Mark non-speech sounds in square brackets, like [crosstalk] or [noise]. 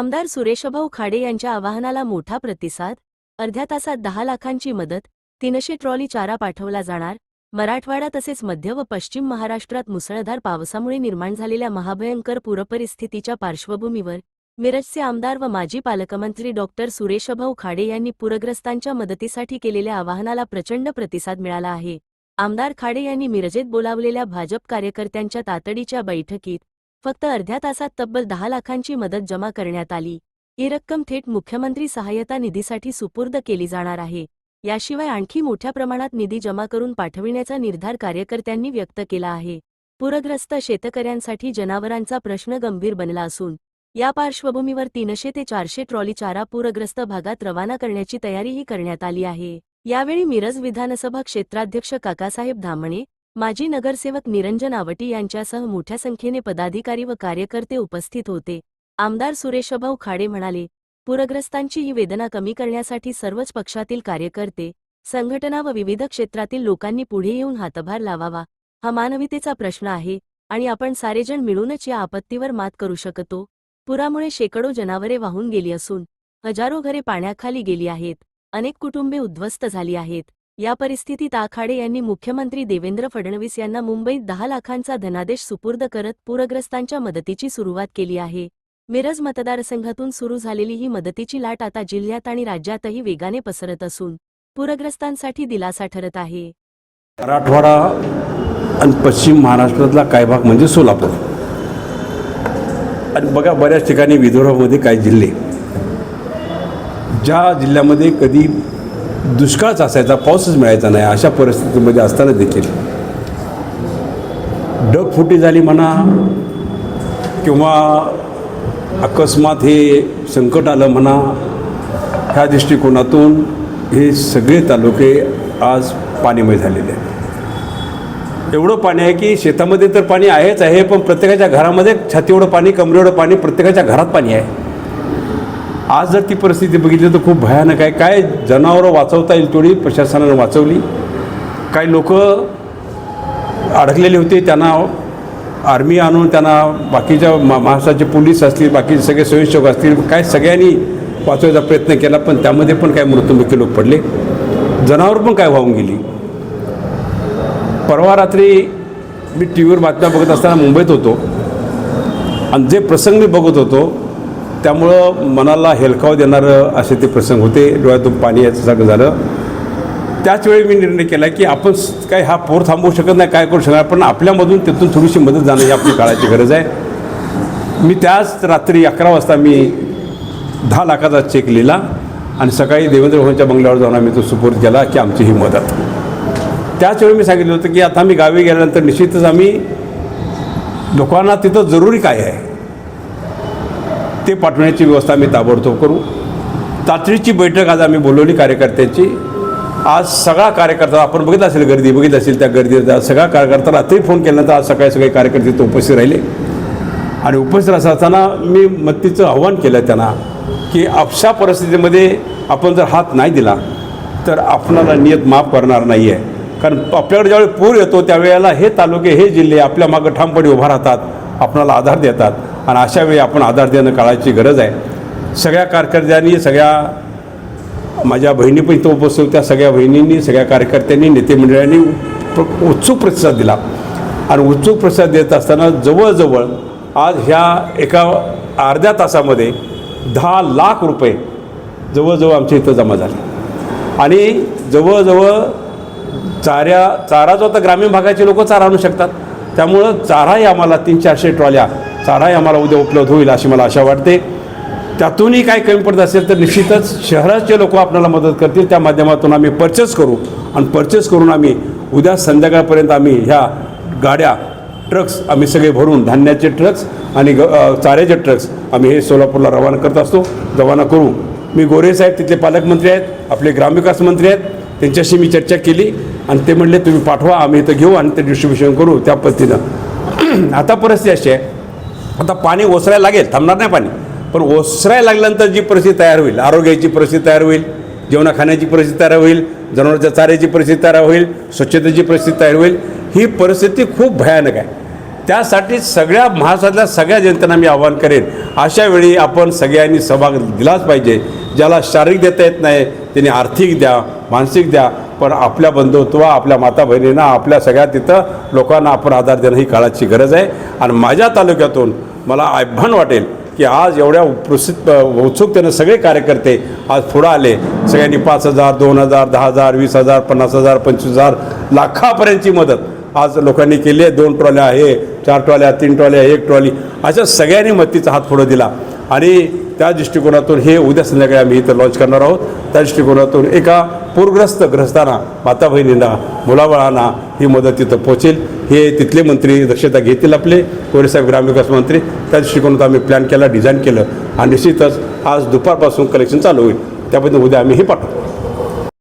आमदार सुरेशभाऊ खाडे यांच्या आवाहनाला मोठा प्रतिसाद अर्ध्या तासात दहा लाखांची मदत तीनशे ट्रॉली चारा पाठवला जाणार मराठवाडा तसेच मध्य व पश्चिम महाराष्ट्रात मुसळधार पावसामुळे निर्माण झालेल्या महाभयंकर पूरपरिस्थितीच्या पार्श्वभूमीवर मिरजचे आमदार व माजी पालकमंत्री डॉक्टर सुरेशभाऊ खाडे यांनी पूरग्रस्तांच्या मदतीसाठी केलेल्या आवाहनाला प्रचंड प्रतिसाद मिळाला आहे. आमदार खाडे यांनी मिरजेत बोलावलेल्या भाजप कार्यकर्त्यांच्या तातडीच्या बैठकीत फक्त अर्ध्या तासात तब्बल दहा लाखांची मदत जमा करण्यात आली. ही रक्कम थेट मुख्यमंत्री सहाय्यता निधीसाठी सुपूर्द केली जाणार आहे. याशिवाय आणखी मोठ्या प्रमाणात निधी जमा करून पाठविण्याचा निर्धार कार्यकर्त्यांनी व्यक्त केला आहे. पूरग्रस्त शेतकऱ्यांसाठी जनावरांचा प्रश्न गंभीर बनला असून या पार्श्वभूमीवर तीनशे ते चारशे ट्रॉली चारा पूरग्रस्त भागात रवाना करण्याची तयारीही करण्यात आली आहे. यावेळी मिरज विधानसभा क्षेत्राध्यक्ष काकासाहेब धामणे माजी नगरसेवक निरंजन आवटी यांच्यासह मोठ्या संख्येने पदाधिकारी व कार्यकर्ते उपस्थित होते. आमदार सुरेशभाऊ खाडे म्हणाले पूरग्रस्तांची ही वेदना कमी करण्यासाठी सर्वच पक्षातील कार्यकर्ते संघटना व विविध क्षेत्रातील लोकांनी पुढे येऊन हातभार लावावा. हा मानवीतेचा प्रश्न आहे आणि आपण सारेजण मिळूनच या आपत्तीवर मात करू शकतो. पुरामुळे शेकडो जनावरे वाहून गेली असून हजारो घरे पाण्याखाली गेली आहेत. अनेक कुटुंबे उद्ध्वस्त झाली आहेत. या परिस्थितीत आखाडे यांनी मुख्यमंत्री देवेंद्र फडणवीस यांना मुंबईत दहा लाखांचा धनादेश सुपूर्द करत पूरग्रस्तांच्या मदतीची सुरुवात केली आहे. मिरज मतदारसंघातून सुरू झालेली ही मदतीची लाट आता जिल्ह्यात आणि राज्यातही वेगाने पसरत असून पूरग्रस्तांसाठी दिलासा ठरत आहे. मराठवाडा आणि पश्चिम महाराष्ट्रातला काय भाग म्हणजे सोलापूर. आणि बघा बऱ्याच ठिकाणी विदर्भामध्ये काही जिल्हे. ज्या जिल्ह्यामध्ये कधी दुष्काळच असायचा पाऊसच मिळायचा नाही अशा परिस्थितीमध्ये असताना देखील. डगफुटी झाली म्हणा किंवा अकस्मात हे संकट आलं म्हणा ह्या दृष्टिकोनातून हे सगळे तालुके आज पाणीमय झालेले आहेत. एवढं पाणी आहे की शेतामध्ये तर पाणी आहेच आहे पण प्रत्येकाच्या घरामध्ये छातीवढं पाणी कमरेवढं पाणी प्रत्येकाच्या घरात पाणी आहे. आज जर ती परिस्थिती बघितली तर खूप भयानक आहे. काय जनावरं वाचवता येईल तेवढी प्रशासनानं वाचवली. काही लोक अडकलेले होते त्यांना आर्मी आणून त्यांना बाकीच्या मा महाराष्ट्राचे पोलीस असतील बाकीचे सगळे स्वयंसेवक असतील काय सगळ्यांनी वाचवायचा प्रयत्न केला पण त्यामध्ये पण काय मृत्युमुखी लोक पडले. जनावर पण काय वाहून गेली. परवा रात्री मी टी व्हीवर बातम्या बघत असताना मुंबईत होतो. आणि जे प्रसंग मी बघत होतो त्यामुळं मनाला हेलकाव देणारं असे ते प्रसंग होते. डोळ्यातून पाणी याचं सगळं झालं. त्याच वेळी मी निर्णय केला की आपण काय हा पोर थांबवू शकत नाही काय करू शकणार पण आपल्यामधून तिथून थोडीशी मदत जाणं ही आपली काळाची गरज आहे. मी त्याच रात्री अकरा वाजता मी दहा लाखाचा चेक लिहिला आणि सकाळी देवेंद्र भवनच्या बंगल्यावर जाऊन आम्ही तो सुपूर्द केला की आमची ही मदत. त्याच वेळी मी सांगितलं होतं की आता आम्ही गावी गेल्यानंतर निश्चितच आम्ही लोकांना तिथं जरुरी काय आहे? ते पाठवण्याची व्यवस्था आम्ही ताबडतोब करू. तातडीची बैठक आज आम्ही बोलवली कार्यकर्त्यांची. आज सगळा कार्यकर्ता आपण बघितलं असेल गर्दी बघितली असेल त्या गर्दीत आज सगळा कार्यकर्ता रात्री फोन केल्यानंतर आज सकाळी सगळे कार्यकर्ते तिथं उपस्थित राहिले. आणि उपस्थित असताना मी मत्तीचं आव्हान केलं त्यांना की अशा परिस्थितीमध्ये आपण जर हात नाही दिला तर आपणाला नियत माफ करणार नाही आहे कारण आपल्याकडे ज्यावेळी पूर येतो त्यावेळेला हे तालुके हे जिल्हे आपल्या मागं ठामपणे उभा राहतात आपणाला आधार देतात. आणि अशा वेळी आपण आधार देणं काळाची गरज आहे. सगळ्या कारकर्त्यांनी सगळ्या माझ्या बहिणी पण इथं उपस्थित होत्या. सगळ्या बहिणींनी सगळ्या कार्यकर्त्यांनी नेते मंडळांनी उत्सुक प्रतिसाद दिला. आणि उत्सुक प्रतिसाद देत असताना जवळजवळ आज ह्या एका अर्ध्या तासामध्ये दहा लाख रुपये जवळजवळ आमच्या इथं जमा झाले. आणि जवळजवळ चाऱ्या चारा जो आता ग्रामीण भागाचे लोक चारा आणू शकतात. त्यामुळं चाराही आम्हाला तीन चारशे ट्रॉल्या चाराही आम्हाला उद्या उपलब्ध होईल अशी मला आशा वाटते. त्यातूनही काय कमी पडत असेल तर निश्चितच शहराचे लोक आपल्याला मदत करतील. त्या माध्यमातून आम्ही परचेस करू आणि परचेस करून आम्ही उद्या संध्याकाळपर्यंत आम्ही ह्या गाड्या ट्रक्स आम्ही सगळे भरून धान्याचे ट्रक्स आणि ग चाऱ्याचे ट्रक्स आम्ही हे सोलापूरला रवाना करत असतो रवाना करू. मी गोरे साहेब तिथले पालकमंत्री आहेत आपले ग्रामविकास मंत्री आहेत त्यांच्याशी मी चर्चा केली आणि ते म्हणले तुम्ही पाठवा आम्ही इथं घेऊ आणि ते डिस्ट्रीब्युशन करू. त्या पद्धतीनं. [clears throat] आता परिस्थिती अशी आहे आता पाणी ओसरायला लागेल थांबणार नाही पाणी. पण ओसरायला लागल्यानंतर जी परिस्थिती तयार होईल आरोग्याची परिस्थिती तयार होईल जेवणा खाण्याची परिस्थिती तयार होईल जनावरांच्या चाऱ्याची परिस्थिती तयार होईल स्वच्छतेची परिस्थिती तयार होईल ही परिस्थिती खूप भयानक आहे. त्यासाठी सगळ्या महाराष्ट्रातल्या सगळ्या जनतेला मी आवाहन करेन अशा वेळी आपण सगळ्यांनी सहभाग दिलाच पाहिजे ज्याला शारीरिक देता येत नाही त्यांनी आर्थिक द्या मानसिक द्या पण आपल्या बंधुत्व आपल्या माता बहिणींना आपल्या सगळ्या तिथं लोकांना आपण आधार देणं ही काळाची गरज आहे. आणि माझ्या तालुक्यातून मला अभिमान वाटेल की आज एवढ्या प्रसिद्ध उत्सुकतेनं सगळे कार्यकर्ते आज पुढं आले. सगळ्यांनी पाच हजार दोन हजार दहा हजार वीस हजार पन्नास हजार पंचवीस हजार लाखापर्यंतची मदत आज लोकांनी केली आहे. दोन ट्रॉल्या आहे चार ट्रॉल्या तीन ट्रॉल्या एक ट्रॉली. अशा सगळ्यांनी मदतीचा हात पुढं दिला. आणि त्या दृष्टिकोनातून हे उद्या संध्याकाळी आम्ही इथं लॉन्च करणार आहोत. त्या दृष्टिकोनातून एका पूरग्रस्त ग्रस्तांना माता बहिणींना मुलाबाळांना ही मदत तिथं पोहोचेल. हे तिथले मंत्री दक्षता घेतील आपले कोरेसाहेब ग्रामविकास मंत्री. त्या दृष्टिकोनात आम्ही प्लॅन केला डिझाईन केलं. आणि निश्चितच आज दुपारपासून कलेक्शन चालू होईल. त्याबद्दल उद्या आम्ही हे पाठवतो